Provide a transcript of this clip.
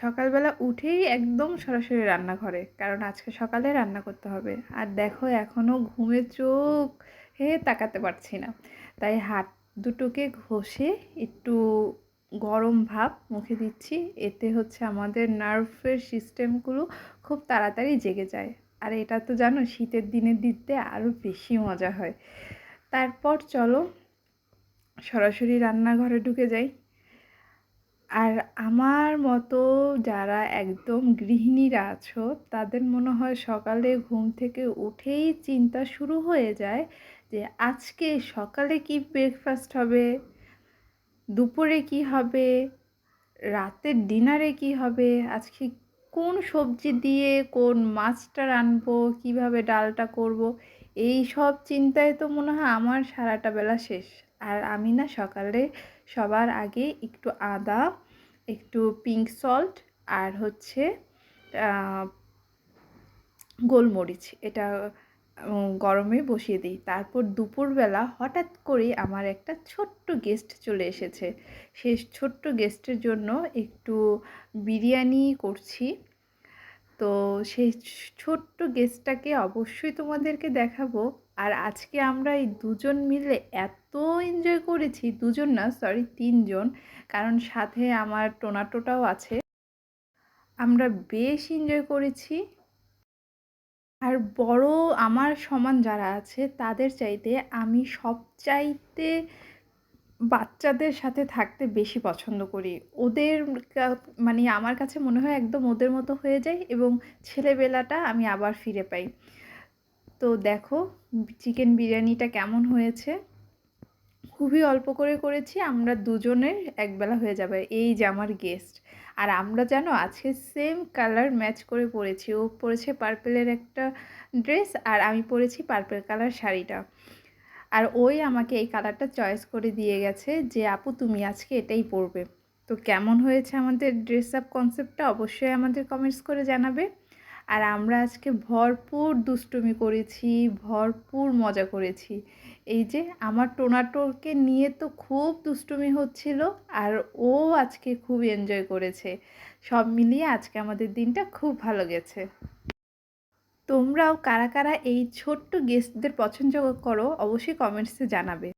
সকালবেলা উঠেই একদম সরাসরি রান্নাঘরে, কারণ আজকে সকালে রান্না করতে হবে। আর দেখো এখনও ঘুমে চোখ হে তাকাতে পারছি না। তাই হাত দুটোকে ঘষে একটু গরম ভাব মুখে দিচ্ছি, এতে হচ্ছে আমাদের নার্ভের সিস্টেমগুলো খুব তাড়াতাড়ি জেগে যায়। আর এটা তো জানো, শীতের দিনে দিতে আরও বেশি মজা হয়। তারপর চলো, সরাসরি রান্নাঘরে ঢুকে যাই। আর আমার মতো যারা একদম গৃহিণীরা আছো, তাদের মনে হয় সকালে ঘুম থেকে উঠেই চিন্তা শুরু হয়ে যায় যে, আজকে সকালে কি ব্রেকফাস্ট হবে? দুপুরে কি হবে? রাতের ডিনারে কি হবে? আজকে কোন সবজি দিয়ে কোন মাছটা রানবো কীভাবে ডালটা করব, এই সব চিন্তায় তো মনে হয় আমার সারাটা বেলা শেষ। আর আমি না সকালে সবার আগে একটু আদা, একটু পিঙ্ক সল্ট আর হচ্ছে গোলমরিচ। এটা গরমে বসিয়ে দিই। তারপর দুপুরবেলা হঠাৎ করে আমার একটা ছোট্ট গেস্ট চলে এসেছে। সেই ছোট্ট গেস্টের জন্য একটু বিরিয়ানি করছি। তো সেই ছোট্ট গেস্টটাকে অবশ্যই তোমাদেরকে দেখাবো। আর আজকে আমরা এই দুজন মিলে এত এনজয় করেছি, দুজন না সরি তিনজন। কারণ সাথে আমার টোনাটোটাও আছে। আমরা বেশ এনজয় করেছি। আর বড় আমার সমান যারা আছে, তাদের চাইতে আমি সব চাইতে বাচ্চাদের সাথে থাকতে বেশি পছন্দ করি। ওদের মানে আমার কাছে মনে হয় একদম ওদের মতো হয়ে যায় এবং ছেলেবেলাটা আমি আবার ফিরে পাই। তো দেখো, চিকেন বিরিয়ানিটা কেমন হয়েছে? খুবই অল্প করে করেছি, আমরা দুজনের একবেলা হয়ে যাবে, এই যে আমার গেস্ট আর আমরা জানো, আজকে সেম কালার ম্যাচ করে পরেছি ও পরেছে পার্পেলের একটা ড্রেস আর আমি পরেছি পার্পেল কালার শাড়িটা। আর ওই আমাকে এই কালারটা চয়েস করে দিয়ে গেছে যে, আপু, তুমি আজকে এটাই পরবে। তো কেমন হয়েছে আমাদের ড্রেস আপ কনসেপ্টটা অবশ্যই আমাদের কমেন্টস করে জানাবে। আর আমরা আজকে ভরপুর দুষ্টুমি করেছি, ভরপুর মজা করেছি। এই যে, আমার টোনাটোকে নিয়ে তো খুব দুষ্টুমি হচ্ছিল আর ও আজকে খুব এনজয় করেছে। সব মিলিয়ে আজকে আমাদের দিনটা খুব ভালো গেছে। তোমরাও কারা কারা এই ছোট্ট গেস্টদের পছন্দ করো অবশ্যই কমেন্টসে জানাবে।